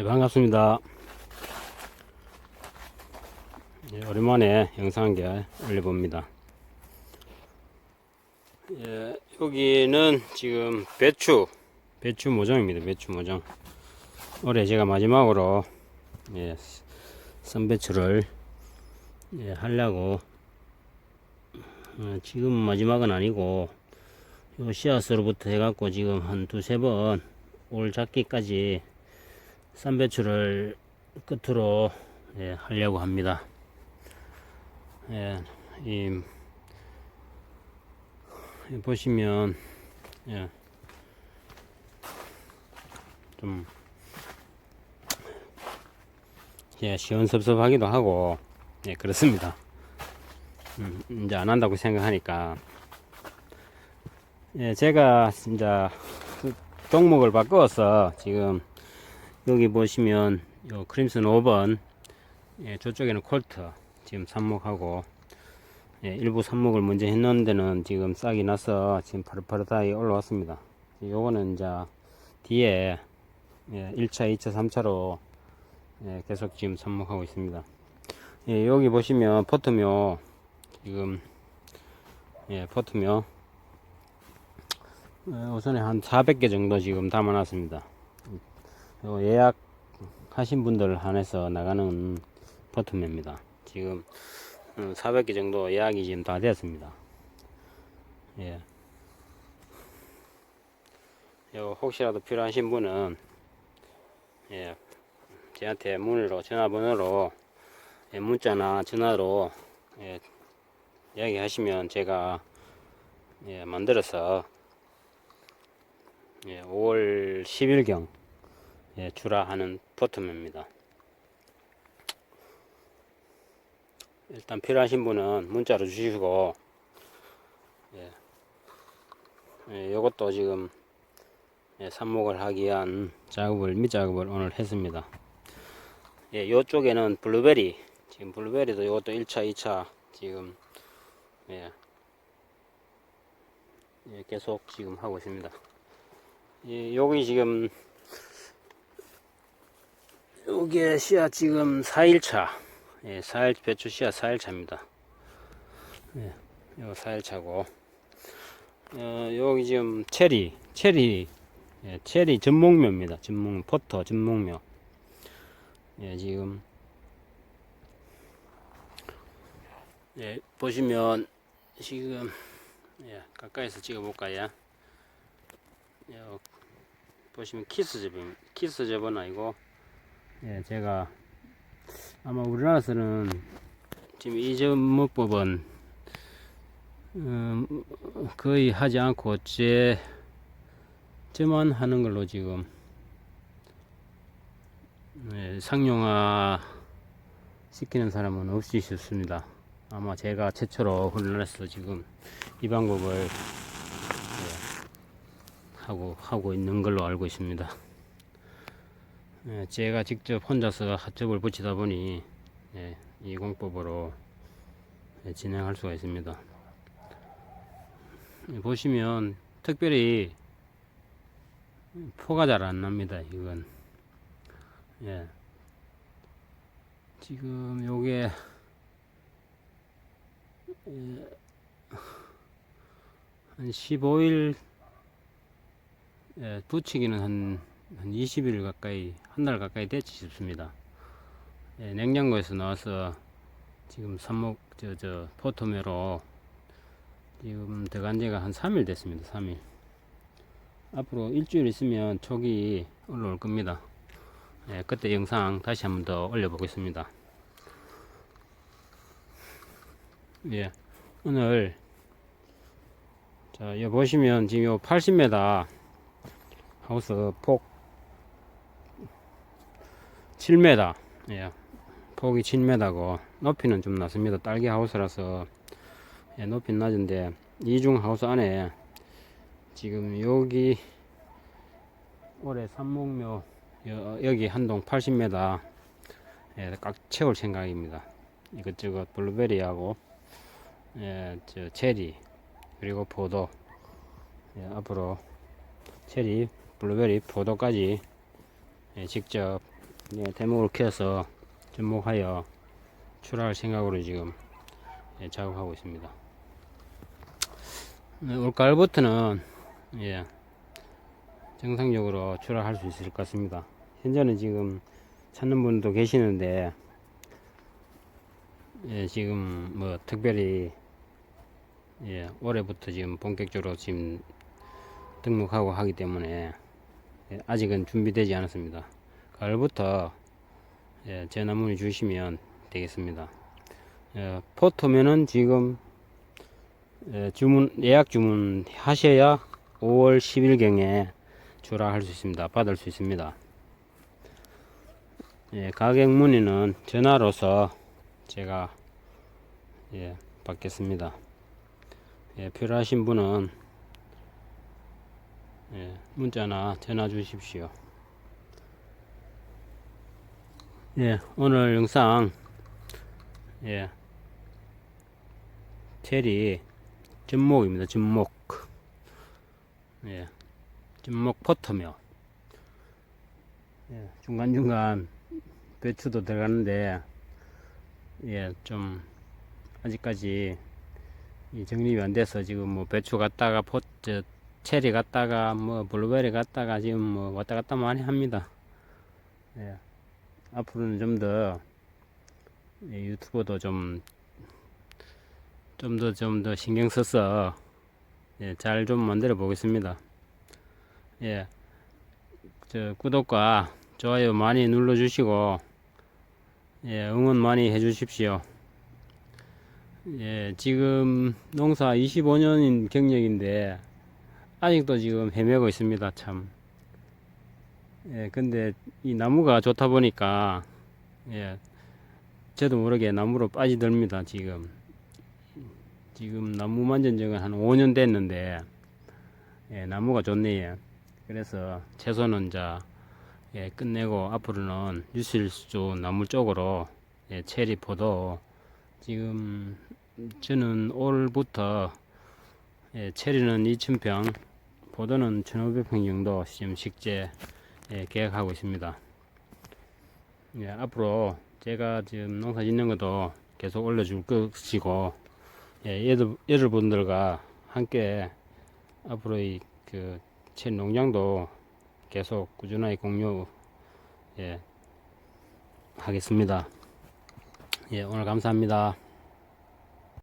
네, 반갑습니다. 예, 오랜만에 영상 한 개 올려봅니다. 예, 여기는 지금 배추, 배추 모종입니다. 배추 모종. 올해 제가 마지막으로 예, 선배추를 예, 하려고 어, 지금 마지막은 아니고 요 씨앗으로부터 해갖고 지금 한 두세 번 올 잡기까지 쌈배추를 끝으로 예, 하려고 합니다. 예, 이, 이 보시면 예, 좀 예, 시원섭섭하기도 하고 예, 그렇습니다. 음, 이제 안 한다고 생각하니까 예, 제가 진짜 그 종목을 바꿔서 지금 여기 보시면 요 크림슨 5번 예, 저쪽에는 콜트 지금 삽목하고 예, 일부 삽목을 먼저 했는 데는 지금 싹이 나서 지금 파릇파릇하게 올라왔습니다 요거는 이제 뒤에 예, 1차 2차 3차로 예, 계속 지금 삽목하고 있습니다 예, 여기 보시면 포트묘 지금 예, 포트묘 어, 우선에 한 400개 정도 지금 담아놨습니다. 요 예약하신 분들 한해서 나가는 포트매입니다. 지금 400개 정도 예약이 지금 다 되었습니다. 예. 요 혹시라도 필요하신 분은 예, 저한테 문의로 전화번호로 예, 문자나 전화로 예, 이야기하시면 제가 예, 만들어서 예, 5월 10일경 예, 주라 하는 포트입니다. 일단 필요하신 분은 문자로 주시고 예, 예, 요것도 지금 예, 삽목을 하기 위한 작업을 밑작업을 오늘 했습니다. 예, 요쪽에는 블루베리 지금 블루베리도 요것도 1차 2차 지금 예, 예, 계속 지금 하고 있습니다. 예, 여기 지금 요게 씨앗 지금 4일차. 예, 4일 배추 씨앗 4일차입니다. 예, 요 4일차고. 어, 여기 지금 체리 체리 예, 체리 전목묘입니다. 전목 포터 전목묘. 예, 지금. 예, 보시면 지금 예, 가까이서 찍어 볼까요? 요, 보시면 키스 접은 키스 접은 아니고 예 제가 아마 우리나라에서는 지금 이 접목법은 음, 거의 하지 않고 제 저만 하는 걸로 지금 예, 상용화 시키는 사람은 없이 싶습니다. 아마 제가 최초로 우리나라에서 지금 이 방법을 하고 하고 있는 걸로 알고 있습니다. 예, 제가 직접 혼자서 하첩을 붙이다 보니 예, 이 공법으로 예, 진행할 수가 있습니다. 예, 보시면 특별히 포가 잘 안 납니다. 이건 예. 지금 요게 예, 한 15일 예, 붙이기는 한, 한 20일 가까이, 한 달 가까이 됐지 싶습니다. 예, 냉장고에서 나와서 지금 삽목, 저, 저, 포토메로 지금 들어간 지가 한 3일 됐습니다. 3일. 앞으로 일주일 있으면 촉이 올라올 겁니다. 예, 그때 영상 다시 한번 더 올려보겠습니다. 예, 오늘, 자, 여기 보시면 지금 요 80m 하우스 폭 7m 예, 폭이 7m고 높이는 좀 낮습니다. 딸기 하우스라서 예, 높이 낮은데 이중 하우스 안에 지금 여기 올해 삼목묘 여, 여기 한동 80m 예, 꽉 채울 생각입니다. 이것저것 블루베리하고 예, 저 체리 그리고 포도. 예, 앞으로 체리 블루베리, 포도까지 예, 직접 예, 대목을 키워서 접목하여 출하할 생각으로 지금 예, 작업하고 있습니다. 네, 올가을부터는 예, 정상적으로 출하할 수 있을 것 같습니다. 현재는 지금 찾는 분도 계시는데 예, 지금 뭐 특별히 예, 올해부터 지금 본격적으로 지금 등록하고 하기 때문에 예, 아직은 준비되지 않았습니다. 가을부터 예, 전화 문의 주시면 되겠습니다. 예, 포토면은 지금 예, 주문 예약 주문 하셔야 5월 10일경에 출하할 수 있습니다. 받을 수 있습니다. 예, 가격 문의는 전화로서 제가 예, 받겠습니다. 예, 필요하신 분은 예, 문자나 전화 주십시오. 예, 오늘 영상 예, 체리 접목입니다. 접목. 예, 접목 포터며 예, 중간 중간 배추도 들어가는데 예, 좀 아직까지 이 정립이 안 돼서 지금 뭐 배추 갔다가 포, 저, 체리 갔다가 뭐 블루베리 갔다가 지금 뭐 왔다 갔다 많이 합니다. 예. 앞으로는 좀 더 유튜브도 좀좀더 좀 더 신경 써서 예, 잘 좀 만들어 보겠습니다. 예. 저 구독과 좋아요 많이 눌러 주시고 예, 응원 많이 해 주십시오. 예, 지금 농사 25년인 경력인데 아직도 지금 헤매고 있습니다. 참. 예, 근데 이 나무가 좋다 보니까 예, 저도 모르게 나무로 빠지듭니다. 지금. 지금 나무 만진 지가 한 5년 됐는데 예, 나무가 좋네요. 그래서 채소는 자 예, 끝내고 앞으로는 유실수 나무 쪽으로 예, 체리 포도 지금 저는 올부터 예, 체리는 2,000평, 포도는 1,500평 정도 지금 식재 예, 계획하고 있습니다. 예, 앞으로 제가 지금 농사 짓는 것도 계속 올려줄 것이고, 예, 여러, 여러분들과 함께 앞으로 이그 체리 농장도 계속 꾸준하게 공유 예, 하겠습니다. 예, 오늘 감사합니다.